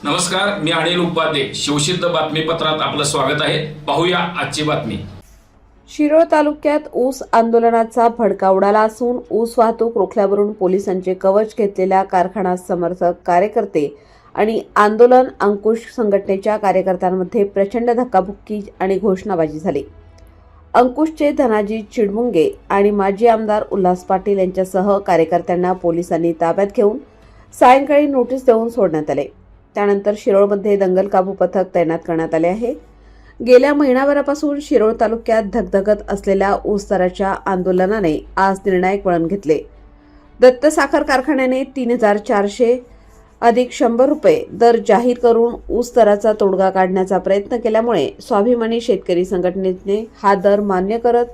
नमस्कार मी अनिल उपाध्ये. शिवसिद्ध बातमीपत्रात आपलं स्वागत आहे. पाहूया आजची बातमी. शिरोळ तालुक्यात ऊस आंदोलनाचा भडका उडाला असून ऊस वाहतूक रोखल्यावरून पोलिसांचे कवच घेतलेल्या कारखाना समर्थक कार्यकर्ते आणि आंदोलन अंकुश संघटनेच्या कार्यकर्त्यांमध्ये प्रचंड धक्काबुक्की आणि घोषणाबाजी झाली. अंकुशचे धनाजी चिडमुंगे आणि माजी आमदार उल्हास पाटील यांच्यासह कार्यकर्त्यांना पोलिसांनी ताब्यात घेऊन सायंकाळी नोटीस देऊन सोडण्यात आले. त्यानंतर शिरोळमध्ये दंगल काबू पथक तैनात करण्यात आले आहे. गेल्या महिनाभरापासून शिरोळ तालुक्यात धगधगत असलेल्या ऊस दराच्या आंदोलनाने आज निर्णायक वळण घेतले. दत्त साखर कारखान्याने तीन हजार चारशे अधिक शंभर रुपये दर जाहीर करून ऊस दराचा तोडगा काढण्याचा प्रयत्न केल्यामुळे स्वाभिमानी शेतकरी संघटनेने हा दर मान्य करत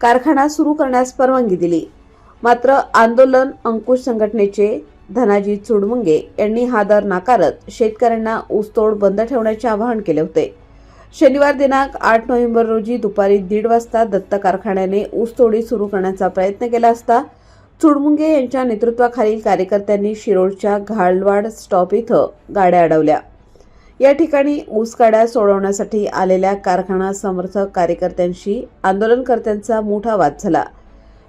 कारखाना सुरू करण्यास परवानगी दिली. मात्र आंदोलन अंकुश संघटनेचे धनाजी चुडमुंगे यांनी हा दर नाकारत शेतकऱ्यांना ऊसतोड बंद ठेवण्याचे आवाहन केले होते. शनिवार दिनांक आठ नोव्हेंबर रोजी दुपारी दीड वाजता दत्त कारखान्याने ऊसतोडी सुरू करण्याचा प्रयत्न केला असता चुडमुंगे यांच्या नेतृत्वाखालील कार्यकर्त्यांनी शिरोळच्या घालवाड स्टॉप इथं गाड्या अडवल्या. या ठिकाणी ऊस गाड्या सोडवण्यासाठी आलेल्या कारखाना समर्थक कार्यकर्त्यांशी आंदोलनकर्त्यांचा मोठा वाद झाला.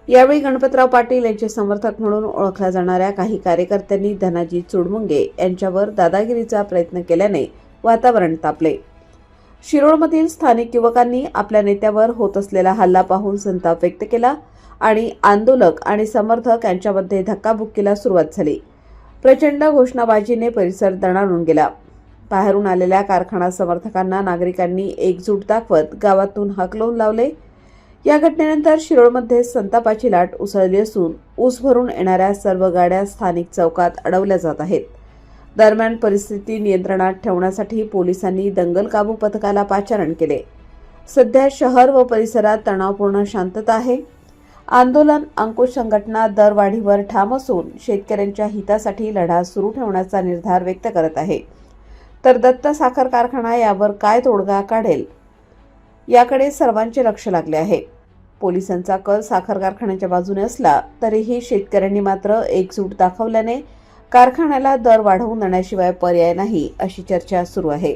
यावेळी गणपतराव पाटील यांचे समर्थक म्हणून ओळखल्या जाणाऱ्या काही कार्यकर्त्यांनी धनाजी चुडमुंगे यांच्यावर दादागिरीचा प्रयत्न केल्याने वातावरण तापले. शिरोळमधील स्थानिक युवकांनी आपल्या नेत्यावर होत असलेला हल्ला पाहून संताप व्यक्त केला आणि आंदोलक आणि समर्थक यांच्यामध्ये धक्काबुक्कीला सुरुवात झाली. प्रचंड घोषणाबाजीने परिसर दणाणून गेला. बाहेरून आलेल्या कारखाना समर्थकांना नागरिकांनी एकजूट दाखवत गावातून हकलवून लावले. या घटनेनंतर शिरोळमध्ये संतापाची लाट उसळली असून ऊस भरून येणाऱ्या सर्व गाड्या स्थानिक चौकात अडवल्या जात आहेत. दरम्यान परिस्थिती नियंत्रणात ठेवण्यासाठी पोलिसांनी दंगल काबू पथकाला पाचारण केले. सध्या शहर व परिसरात तणावपूर्ण शांतता आहे. आंदोलन अंकुश संघटना दरवाढीवर ठाम असून शेतकऱ्यांच्या हितासाठी लढा सुरू ठेवण्याचा निर्धार व्यक्त करत आहे. तर दत्त साखर कारखाना यावर काय तोडगा काढेल? याकडे सर्वांचे लक्ष लागले आहे. पोलिसांचा कल साखर कारखान्याच्या बाजूने असला तरीही शेतकऱ्यांनी मात्र एकजूट दाखवल्याने कारखान्याला दर वाढवून देण्याशिवाय पर्याय नाही अशी चर्चा सुरू आहे.